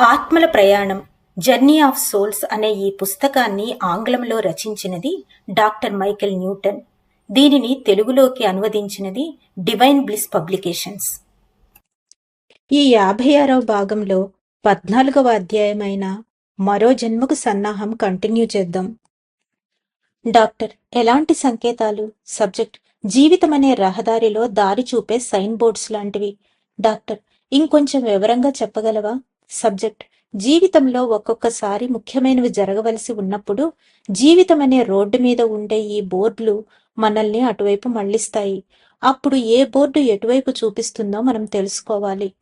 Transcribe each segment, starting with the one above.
ఆత్మల ప్రయాణం journey of souls అనే ఈ పుస్తకాన్ని ఆంగ్లంలో రచించినది డాక్టర్ మైకెల్ న్యూటన్. దీనిని తెలుగులోకి అనువదించినది డివైన్ బ్లిస్ పబ్లికేషన్స్. ఈ యాభై ఆరవ భాగంలో పద్నాలుగవ అధ్యాయమైన మరో జన్మకు సన్నాహం కంటిన్యూ చేద్దాం. డాక్టర్ ఎలాంటి సంకేతాలు? సబ్జెక్ట్ జీవితం అనే రహదారిలో దారి చూపే సైన్ బోర్డ్స్ లాంటివి. డాక్టర్ ఇంకొంచెం వివరంగా చెప్పగలవా? సబ్జెక్ట్. జీవితంలో ఒక్కొక్కసారి ముఖ్యమైనవి జరగవలసి ఉన్నప్పుడు జీవితం అనే రోడ్డు మీద ఉండే ఈ బోర్డులు మనల్ని అటువైపు మళ్ళిస్తాయి అప్పుడు ఏ బోర్డు ఎటువైపు చూపిస్తుందో మనం తెలుసుకోవాలి.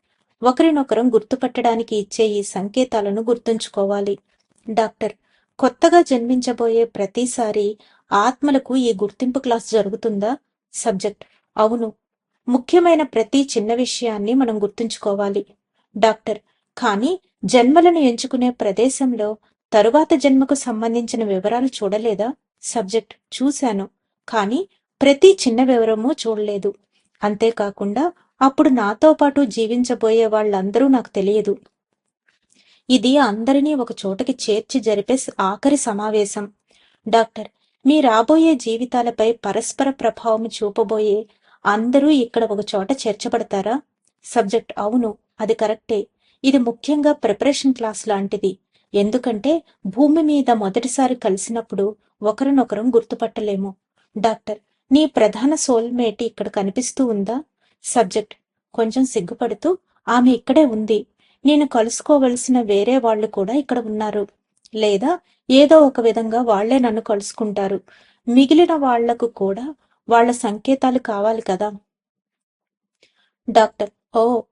ఒకరినొకరం గుర్తుపట్టడానికి ఇచ్చే ఈ సంకేతాలను గుర్తుంచుకోవాలి. డాక్టర్ కొత్తగా జన్మించబోయే ప్రతిసారి ఆత్మలకు ఈ గుర్తింపు క్లాస్ జరుగుతుందా? సబ్జెక్ట్ అవును. ముఖ్యమైన ప్రతి చిన్న విషయాన్ని మనం గుర్తుంచుకోవాలి. డాక్టర్ కానీ జన్మలను ఎంచుకునే ప్రదేశంలో తరువాత జన్మకు సంబంధించిన వివరాలు చూడలేదా? సబ్జెక్ట్ చూశాను కానీ ప్రతి చిన్న వివరము చూడలేదు. అంతేకాకుండా అప్పుడు నాతో పాటు జీవించబోయే వాళ్ళందరూ నాకు తెలియదు. ఇది అందరినీ ఒక చోటకి చేర్చి జరిపే ఆఖరి సమావేశం. డాక్టర్ మీ రాబోయే జీవితాలపై పరస్పర ప్రభావం చూపబోయే అందరూ ఇక్కడ ఒక చోట చేర్చబడతారా? సబ్జెక్ట్ అవును అది కరెక్టే. ఇది ముఖ్యంగా ప్రిపరేషన్ క్లాస్ లాంటిది. ఎందుకంటే భూమి మీద మొదటిసారి కలిసినప్పుడు ఒకరినొకరం గుర్తుపట్టలేము. డాక్టర్ నీ ప్రధాన సోల్మేట్ ఇక్కడ కనిపిస్తూ ఉందా? సబ్జెక్ట్ కొంచెం సిగ్గుపడుతూ ఆమె ఇక్కడే ఉంది. నేను కలుసుకోవలసిన వేరే వాళ్ళు కూడా ఇక్కడ ఉన్నారు. లేదా ఏదో ఒక విధంగా వాళ్ళే నన్ను కలుసుకుంటారు. మిగిలిన వాళ్ళకు కూడా వాళ్ళ సంకేతాలు కావాలి కదా? డాక్టర్ ఓ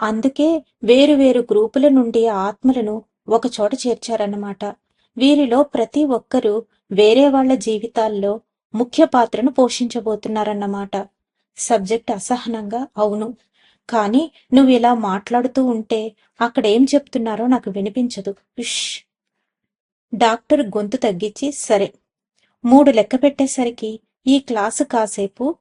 అందుకే వేరు వేరు గ్రూపుల నుండి ఆత్మలను ఒక చోట చేర్చారన్నమాట. వీరిలో ప్రతి ఒక్కరూ వేరే వాళ్ళ జీవితాల్లో ముఖ్య పాత్రను పోషించబోతున్నారన్నమాట. సబ్జెక్ట్ అసహనంగా అవును. కానీ నువ్వు ఇలా మాట్లాడుతూ ఉంటే అక్కడ ఏం చెప్తున్నారో నాకు వినిపించదు. డాక్టర్ గొంతు తగ్గించి సరే. మూడు లెక్క పెట్టేసరికి ఈ క్లాసు కాసేపు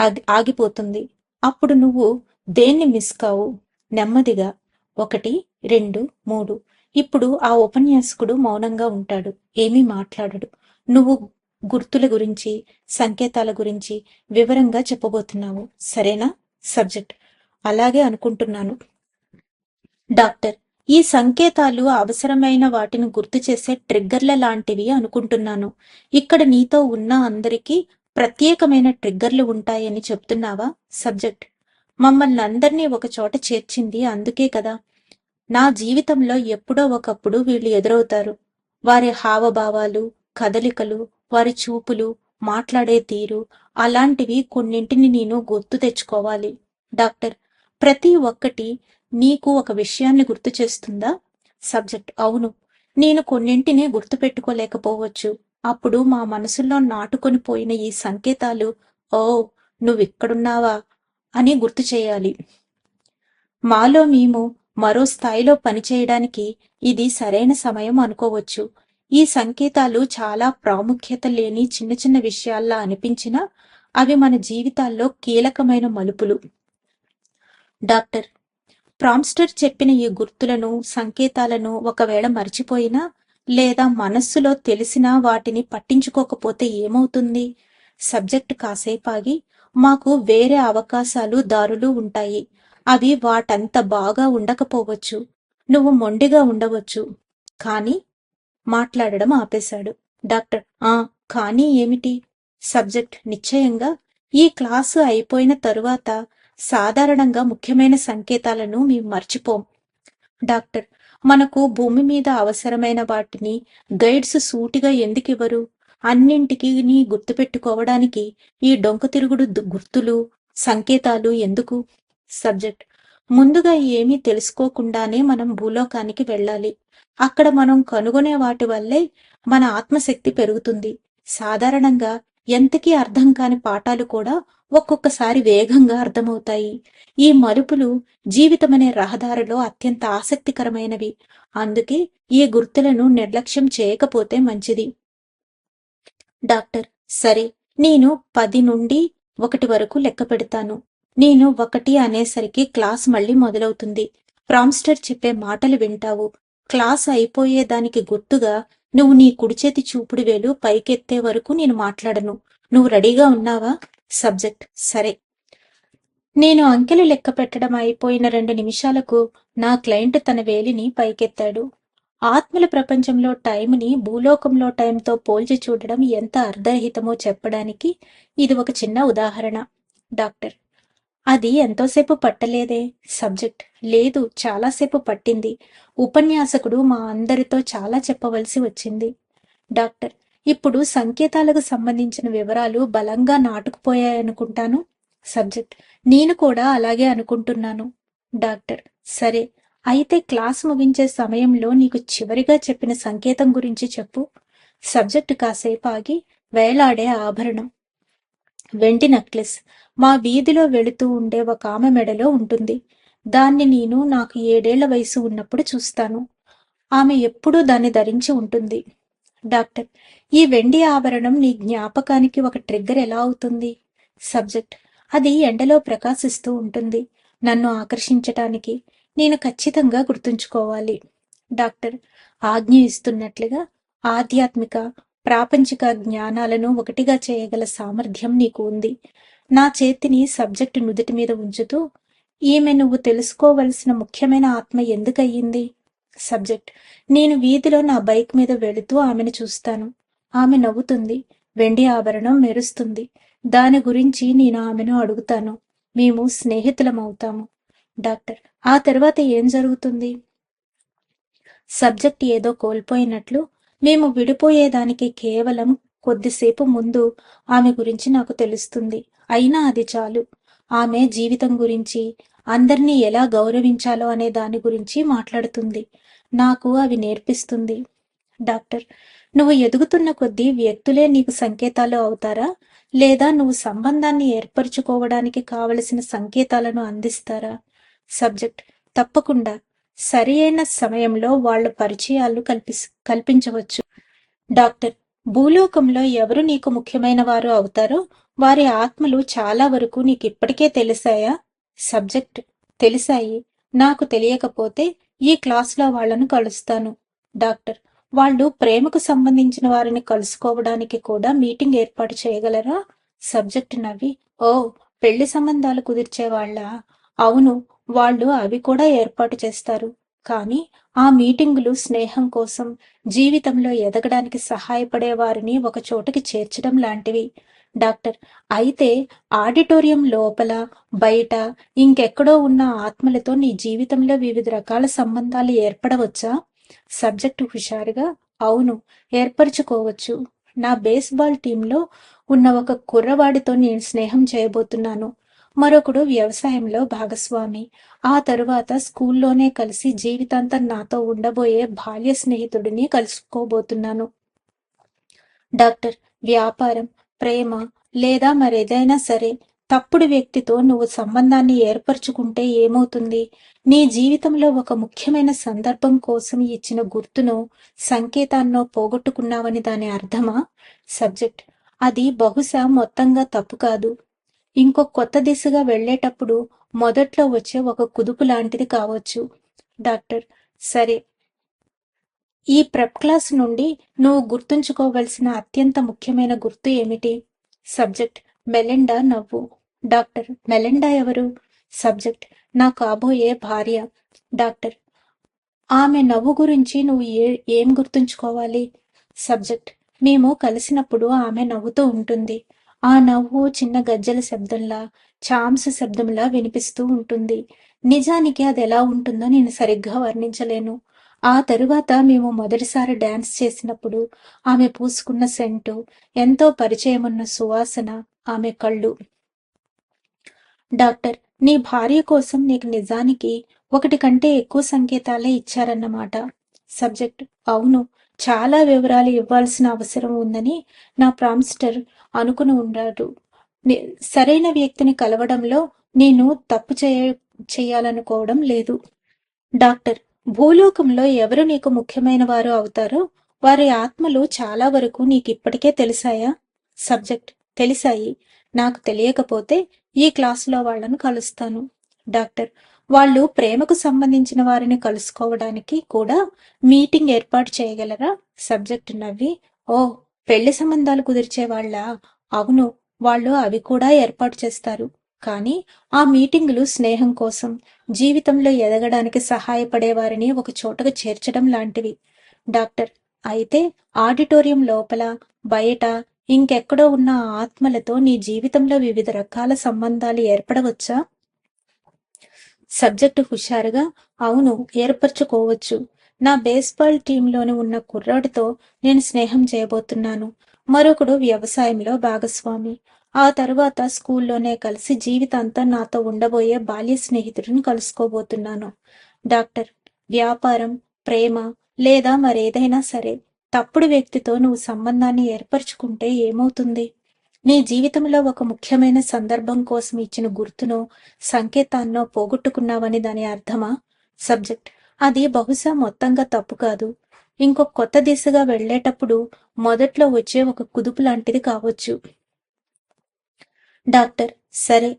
ఆగి- ఆగిపోతుంది. అప్పుడు నువ్వు దేన్ని మిస్ కావు? నెమ్మదిగా. ఒకటి రెండు మూడు. ఇప్పుడు ఆ ఉపన్యాసకుడు మౌనంగా ఉంటాడు. ఏమీ మాట్లాడడు. నువ్వు గుర్తుల గురించి సంకేతాల గురించి వివరంగా చెప్పబోతున్నావు. సరేనా? సబ్జెక్ట్. అలాగే అనుకుంటున్నాను. డాక్టర్ ఈ సంకేతాలు అవసరమైన వాటిని గుర్తు చేసే ట్రిగ్గర్ల లాంటివి అనుకుంటున్నాను. ఇక్కడ నీతో ఉన్న అందరికీ ప్రత్యేకమైన ట్రిగ్గర్లు ఉంటాయని చెప్తున్నావా? సబ్జెక్ట్. మమ్మల్ని అందరినీ ఒక చోట చేర్చింది అందుకే కదా. నా జీవితంలో ఎప్పుడో ఒకప్పుడు వీళ్ళు ఎదురవుతారు. వారి హావభావాలు కదలికలు వారి చూపులు మాట్లాడే తీరు అలాంటివి కొన్నింటిని నేను గుర్తు తెచ్చుకోవాలి. డాక్టర్ ప్రతి ఒక్కటి నీకు ఒక విషయాన్ని గుర్తు చేస్తుందా? సబ్జెక్ట్. అవును. నేను కొన్నింటిని గుర్తు పెట్టుకోలేకపోవచ్చు. అప్పుడు మా మనసులో నాటుకొని పోయిన ఈ సంకేతాలు ఓ నువ్విక్కడున్నావా? అని గుర్తు చేయాలి. మాలో మేము మరో స్థాయిలో పనిచేయడానికి ఇది సరైన సమయం అనుకోవచ్చు. ఈ సంకేతాలు చాలా ప్రాముఖ్యత లేని చిన్న చిన్న విషయాల్లా అనిపించినా అవి మన జీవితాల్లో కీలకమైన మలుపులు. డాక్టర్ ప్రాంస్టర్ చెప్పిన ఈ గుర్తులను సంకేతాలను ఒకవేళ మర్చిపోయినా లేదా మనస్సులో తెలిసినా వాటిని పట్టించుకోకపోతే ఏమవుతుంది? సబ్జెక్ట్ కాసేపాగి మాకు వేరే అవకాశాలు దారులు ఉంటాయి. అవి వాటంత బాగా ఉండకపోవచ్చు. నువ్వు మొండిగా ఉండవచ్చు. కానీ మాట్లాడడం ఆపేశాడు. డాక్టర్ ఆ కానీ ఏమిటి? సబ్జెక్ట్ నిశ్చయంగా ఈ క్లాసు అయిపోయిన తరువాత సాధారణంగా ముఖ్యమైన సంకేతాలను మేము మర్చిపోం. డాక్టర్ మనకు భూమి మీద అవసరమైన వాటిని గైడ్స్ సూటిగా ఎందుకు ఇవ్వరు అన్నింటికి నీ గుర్తుపెట్టుకోవడానికి ఈ డొంకతిరుగుడు గుర్తులు సంకేతాలు ఎందుకు? సబ్జెక్ట్. ముందుగా ఏమీ తెలుసుకోకుండానే మనం భూలోకానికి వెళ్ళాలి. అక్కడ మనం కనుగొనే వాటి వల్లే మన ఆత్మశక్తి పెరుగుతుంది. సాధారణంగా ఎంతకీ అర్థం కాని పాఠాలు కూడా ఒక్కొక్కసారి వేగంగా అర్థమవుతాయి. ఈ మలుపులు జీవితమనే రహదారిలో అత్యంత ఆసక్తికరమైనవి. అందుకే ఈ గుర్తులను నిర్లక్ష్యం చేయకపోతే మంచిది. డాక్టర్ సరే నేను పది నుండి ఒకటి వరకు లెక్క పెడతాను. నేను ఒకటి అనేసరికి క్లాస్ మళ్ళీ మొదలవుతుంది. ప్రాంస్టర్ చెప్పే మాటలు వింటావు. క్లాస్ అయిపోయేదానికి గుర్తుగా నువ్వు నీ కుడిచేతి చూపుడు వేలు పైకెత్తే వరకు నేను మాట్లాడను. నువ్వు రెడీగా ఉన్నావా? సబ్జెక్ట్. సరే. నేను అంకెలు లెక్క పెట్టడం అయిపోయిన రెండు నిమిషాలకు నా క్లయింట్ తన వేలిని పైకెత్తాడు. ఆత్మల ప్రపంచంలో టైంని భూలోకంలో టైంతో పోల్చి చూడడం ఎంత అర్ధరహితమో చెప్పడానికి ఇది ఒక చిన్న ఉదాహరణ. డాక్టర్. అది ఎంతోసేపు పట్టలేదే. సబ్జెక్ట్ లేదు చాలాసేపు పట్టింది. ఉపన్యాసకుడు మా అందరితో చాలా చెప్పవలసి వచ్చింది. డాక్టర్ ఇప్పుడు సంకేతాలకు సంబంధించిన వివరాలు బలంగా నాటుకుపోయాయనుకుంటాను. సబ్జెక్ట్ నేను కూడా అలాగే అనుకుంటున్నాను. డాక్టర్ సరే అయితే క్లాస్ ముగించే సమయంలో నీకు చివరిగా చెప్పిన సంకేతం గురించి చెప్పు. సబ్జెక్ట్ కాసేపు ఆగి వేలాడే ఆభరణం. వెండి నెక్లెస్ మా వీధిలో వెళుతూ ఉండే ఒక ఆమె మెడలో ఉంటుంది. దాన్ని నేను నాకు ఏడేళ్ళ వయసు ఉన్నప్పుడు చూస్తాను. ఆమె ఎప్పుడూ దాన్ని ధరించి ఉంటుంది. డాక్టర్ ఈ వెండి ఆభరణం నీ జ్ఞాపకానికి ఒక ట్రిగ్గర్ ఎలా అవుతుంది? సబ్జెక్ట్ అది ఎండలో ప్రకాశిస్తూ ఉంటుంది. నన్ను ఆకర్షించటానికి నేను ఖచ్చితంగా గుర్తుంచుకోవాలి. డాక్టర్ ఆజ్ఞ ఇస్తున్నట్లుగా ఆధ్యాత్మిక ప్రాపంచిక జ్ఞానాలను ఒకటిగా చేయగల సామర్థ్యం నీకు ఉంది. నా చేతిని సబ్జెక్టు నుదుటి మీద ఉంచుతూ ఈమె నువ్వు తెలుసుకోవలసిన ముఖ్యమైన ఆత్మ ఎందుకయ్యింది? సబ్జెక్ట్. నేను వీధిలో నా బైక్ మీద వెళుతూ ఆమెను చూస్తాను. ఆమె నవ్వుతుంది. వెండి ఆభరణం మెరుస్తుంది. దాని గురించి నేను ఆమెను అడుగుతాను. మేము స్నేహితులమవుతాము. డాక్టర్. ఆ తర్వాత ఏం జరుగుతుంది? సబ్జెక్ట్ ఏదో కోల్పోయినట్లు మేము విడిపోయేదానికి కేవలం కొద్దిసేపు ముందు ఆమె గురించి నాకు తెలుస్తుంది. అయినా అది చాలు. ఆమె జీవితం గురించి అందరినీ ఎలా గౌరవించాలో అనే దాని గురించి మాట్లాడుతుంది. నాకు అవి నేర్పిస్తుంది. డాక్టర్ నువ్వు ఎదుగుతున్న కొద్దీ వ్యక్తులే నీకు సంకేతాలు అవుతారా? లేదా నువ్వు సంబంధాన్ని ఏర్పరచుకోవడానికి కావలసిన సంకేతాలను అందిస్తారా? సబ్జెక్ట్ తప్పకుండా. సరి అయిన సమయంలో వాళ్ళ పరిచయాలు కల్పి కల్పించవచ్చు. డాక్టర్ భూలోకంలో ఎవరు నీకు ముఖ్యమైన వారు అవుతారో వారి ఆత్మలు చాలా వరకు నీకు ఇప్పటికే తెలిసాయా? సబ్జెక్ట్ తెలిసాయి. నాకు తెలియకపోతే ఈ క్లాస్లో వాళ్ళను కలుస్తాను. డాక్టర్ వాళ్ళు ప్రేమకు సంబంధించిన వారిని కలుసుకోవడానికి కూడా మీటింగ్ ఏర్పాటు చేయగలరా? సబ్జెక్ట్ నవ్వి ఓ పెళ్ళి సంబంధాలు కుదిర్చేవాళ్ళ? అవును వాళ్ళు అవి కూడా ఏర్పాటు చేస్తారు. కానీ ఆ మీటింగులు స్నేహం కోసం జీవితంలో ఎదగడానికి సహాయపడే వారిని ఒక చోటకి చేర్చడం లాంటివి. డాక్టర్ అయితే ఆడిటోరియం లోపల బయట ఇంకెక్కడో ఉన్న ఆత్మలతో నీ జీవితంలో వివిధ రకాల సంబంధాలు ఏర్పడవచ్చా? సబ్జెక్టు హుషారుగా అవును ఏర్పరచుకోవచ్చు. నా బేస్బాల్ టీంలో ఉన్న ఒక కుర్రవాడితో నేను స్నేహం చేయబోతున్నాను. మరొకడు వ్యవసాయంలో భాగస్వామి. ఆ తరువాత స్కూల్లోనే కలిసి జీవితాంతం నాతో ఉండబోయే బాల్య స్నేహితుడిని కలుసుకోబోతున్నాను. డాక్టర్ వ్యాపారం ప్రేమ లేదా మరేదైనా సరే తప్పుడు వ్యక్తితో నువ్వు సంబంధాన్ని ఏర్పరచుకుంటే ఏమవుతుంది? నీ జీవితంలో ఒక ముఖ్యమైన సందర్భం కోసం ఇచ్చిన గుర్తునో సంకేతాన్నో పోగొట్టుకున్నావని దాని అర్థమా? సబ్జెక్ట్. అది బహుశా మొత్తంగా తప్పు కాదు. ఇంకో కొత్త దిశగా వెళ్ళేటప్పుడు మొదట్లో వచ్చే ఒక కుదుపు లాంటిది కావచ్చు. డాక్టర్ సరే. ఈ ప్రెప్ క్లాస్ నుండి నువ్వు గుర్తుంచుకోవలసిన అత్యంత ముఖ్యమైన గుర్తు ఏమిటి? సబ్జెక్ట్ మెలెండా నవ్వు. డాక్టర్ మెలెండా ఎవరు? సబ్జెక్ట్ నా కాబోయే భార్య. డాక్టర్ ఆమె నవ్వు గురించి నువ్వు ఏ ఏం గుర్తుంచుకోవాలి? సబ్జెక్ట్ మేము కలిసినప్పుడు ఆమె నవ్వుతూ ఉంటుంది. ఆ నవ్వు చిన్న గజ్జల శబ్దంలా చాంస్ శబ్దంలా వినిపిస్తూ ఉంటుంది. నిజానికి అది ఎలా ఉంటుందో నేను సరిగ్గా వర్ణించలేను. ఆ తరువాత మేము మొదటిసారి డాన్స్ చేసినప్పుడు ఆమె పూసుకున్న సెంటు ఎంతో పరిచయమున్న సువాసన ఆమె కళ్ళు. డాక్టర్ నీ భార్య కోసం నీకు నిజానికి ఒకటి కంటే ఎక్కువ సంకేతాలే ఇచ్చారన్నమాట. సబ్జెక్ట్ అవును చాలా వివరాలు ఇవ్వాల్సిన అవసరం ఉందని నా ప్రాంస్టర్ అనుకుని ఉన్నాడు సరైన వ్యక్తిని కలవడంలో నేను తప్పు చేయ చేయాలనుకోవడం లేదు. డాక్టర్ భూలోకంలో ఎవరు నీకు ముఖ్యమైన వారు అవుతారో వారి ఆత్మలు చాలా వరకు నీకు ఇప్పటికే తెలిసాయా? సబ్జెక్ట్ తెలిసాయి. నాకు తెలియకపోతే ఈ క్లాసులో వాళ్ళను కలుస్తాను. డాక్టర్ వాళ్ళు ప్రేమకు సంబంధించిన వారిని కలుసుకోవడానికి కూడా మీటింగ్ ఏర్పాటు చేయగలరా? సబ్జెక్ట్ నవ్వి ఓ పెళ్ళి సంబంధాలు కుదిర్చే వాళ్ళ? అవును వాళ్ళు అవి కూడా ఏర్పాటు చేస్తారు. కానీ ఆ మీటింగులు స్నేహం కోసం జీవితంలో ఎదగడానికి సహాయపడే వారిని ఒక చోటకు చేర్చడం లాంటివి. డాక్టర్ అయితే ఆడిటోరియం లోపల బయట ఇంకెక్కడో ఉన్న ఆత్మలతో నీ జీవితంలో వివిధ రకాల సంబంధాలు ఏర్పడవచ్చా? సబ్జెక్టు హుషారుగా అవును ఏర్పరచుకోవచ్చు. నా బేస్బాల్ టీంలోని ఉన్న కుర్రాడితో నేను స్నేహం చేయబోతున్నాను. మరొకడు వ్యవసాయంలో భాగస్వామి. ఆ తరువాత స్కూల్లోనే కలిసి జీవితాంతం నాతో ఉండబోయే బాల్య స్నేహితుడిని కలుసుకోబోతున్నాను. డాక్టర్ వ్యాపారం ప్రేమ లేదా మరేదైనా సరే తప్పుడు వ్యక్తితో నువ్వు సంబంధాన్ని ఏర్పరచుకుంటే ఏమవుతుంది? నీ జీవితంలో ఒక ముఖ్యమైన సందర్భం కోసం ఇచ్చిన గుర్తునో సంకేతాన్నో పోగొట్టుకున్నావని దాని అర్థమా? సబ్జెక్ట్. అది బహుశా మొత్తంగా తప్పు కాదు. ఇంకో కొత్త దిశగా వెళ్ళేటప్పుడు మొదట్లో వచ్చే ఒక కుదుపు లాంటిది కావచ్చు. డాక్టర్. సరే.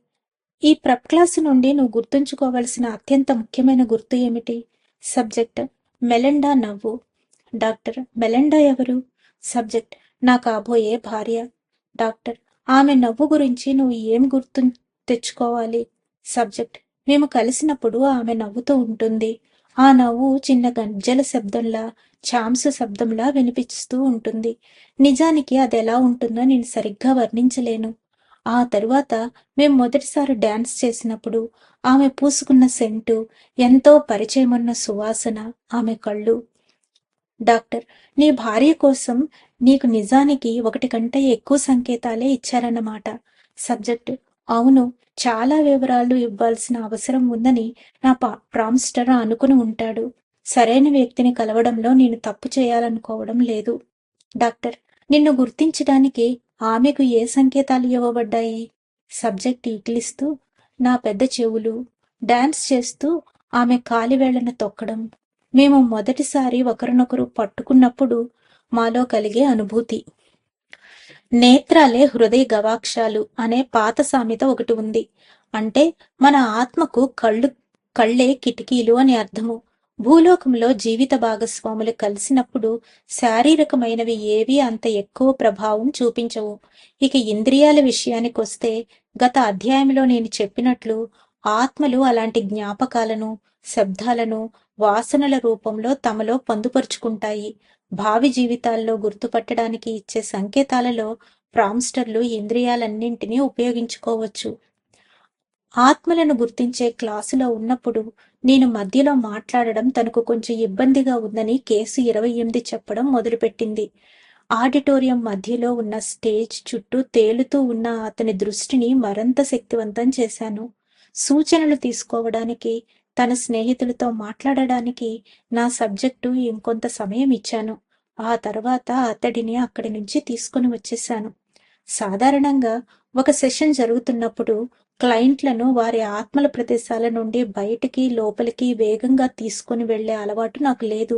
ఈ ప్రెప్ క్లాసు నుండి నువ్వు గుర్తుంచుకోవలసిన అత్యంత ముఖ్యమైన గుర్తు ఏమిటి? సబ్జెక్ట్. మెలెండా నవ్వు. డాక్టర్. మెలెండా ఎవరు? సబ్జెక్ట్. నా కాబోయే భార్య. డాక్టర్. ఆమె నవ్వు గురించి నువ్వు ఏం గుర్తు తెచ్చుకోవాలి? సబ్జెక్ట్. మేము కలిసినప్పుడు ఆమె నవ్వుతూ ఉంటుంది. ఆ నవ్వు చిన్న గంజల శబ్దంలా చాంసు శబ్దంలా వినిపిస్తూ ఉంటుంది. నిజానికి అది ఎలా ఉంటుందో నేను సరిగ్గా వర్ణించలేను. ఆ తరువాత మేము మొదటిసారి డ్యాన్స్ చేసినప్పుడు ఆమె పూసుకున్న సెంటు ఎంతో పరిచయమున్న సువాసన ఆమె కళ్ళు డాక్టర్ నీ భార్య కోసం నీకు నిజానికి ఒకటి కంటే ఎక్కువ సంకేతాలే ఇచ్చారన్నమాట. సబ్జెక్ట్ అవును చాలా వివరాలు ఇవ్వాల్సిన అవసరం ఉందని నా ప్రామ్స్టర్ అనుకుని ఉంటాడు. సరైన వ్యక్తిని కలవడంలో నేను తప్పు చేయాలనుకోవడం లేదు. డాక్టర్ నిన్ను గుర్తించడానికి ఆమెకు ఏ సంకేతాలు ఇవ్వబడ్డాయి? సబ్జెక్ట్ ఈకిలిస్తూ నా పెద్ద చెవులు డాన్స్ చేస్తూ ఆమె కాలివేళ్ళను తొక్కడం. మేము మొదటిసారి ఒకరినొకరు పట్టుకున్నప్పుడు మాలో కలిగే అనుభూతి. నేత్రాలే హృదయ గవాక్షాలు అనే పాత సామెత ఒకటి ఉంది. అంటే మన ఆత్మకు కళ్ళు కళ్ళే కిటికీలు అని అర్థము. భూలోకంలో జీవిత భాగస్వాములు కలిసినప్పుడు శారీరకమైనవి ఏవి అంత ఎక్కువ ప్రభావం చూపించవు. ఇక ఇంద్రియాల విషయానికి వస్తే గత అధ్యాయంలో నేను చెప్పినట్లు ఆత్మలు అలాంటి జ్ఞాపకాలను శబ్దాలను వాసనల రూపంలో తమలో పొందుపరుచుకుంటాయి. భావి జీవితాల్లో గుర్తుపట్టడానికి ఇచ్చే సంకేతాలలో ప్రాంస్టర్లు ఇంద్రియాలన్నింటినీ ఉపయోగించుకోవచ్చు. ఆత్మలను గుర్తించే క్లాసులో ఉన్నప్పుడు నేను మధ్యలో మాట్లాడడం తనకు కొంచెం ఇబ్బందిగా ఉందని కేసు ఇరవై ఎనిమిది చెప్పడం మొదలుపెట్టింది. ఆడిటోరియం మధ్యలో ఉన్న స్టేజ్ చుట్టూ తేలుతూ ఉన్న అతని దృష్టిని మరింత శక్తివంతం చేశాను. సూచనలు తీసుకోవడానికి తన స్నేహితులతో మాట్లాడడానికి నా సబ్జెక్టు ఇంకొంత సమయం ఇచ్చాను. ఆ తర్వాత అతడిని అక్కడి నుంచి తీసుకుని వచ్చేశాను. సాధారణంగా ఒక సెషన్ జరుగుతున్నప్పుడు క్లయింట్లను వారి ఆత్మల ప్రదేశాల నుండి బయటికి లోపలికి వేగంగా తీసుకుని వెళ్ళే అలవాటు నాకు లేదు.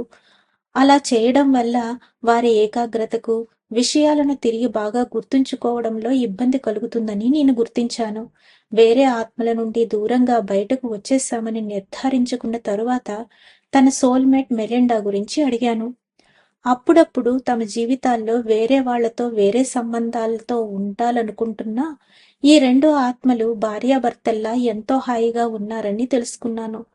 అలా చేయడం వల్ల వారి ఏకాగ్రతకు విషయాలను తిరిగి బాగా గుర్తుంచుకోవడంలో ఇబ్బంది కలుగుతుందని నేను గుర్తించాను. వేరే ఆత్మల నుండి దూరంగా బయటకు వచ్చేసామని నిర్ధారించుకున్న తరువాత తన సోల్మేట్ మెరెండా గురించి అడిగాను. అప్పుడప్పుడు తమ జీవితాల్లో వేరే వాళ్ళతో వేరే సంబంధాలతో ఉండాలనుకుంటున్నా ఈ రెండు ఆత్మలు భార్యాభర్తల్లా ఎంతో హాయిగా ఉన్నారని తెలుసుకున్నాను.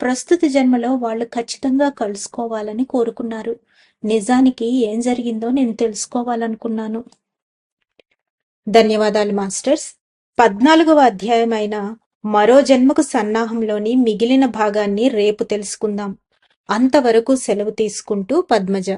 ప్రస్తుత జన్మలో వాళ్ళు ఖచ్చితంగా కలుసుకోవాలని కోరుకున్నారు. నిజానికి ఏం జరిగిందో నేను తెలుసుకోవాలనుకున్నాను. ధన్యవాదాలు మాస్టర్స్. పద్నాలుగవ అధ్యాయం అయిన మరో జన్మకు సన్నాహంలోని మిగిలిన భాగాన్ని రేపు తెలుసుకుందాం. అంతవరకు సెలవు తీసుకుంటూ పద్మజ.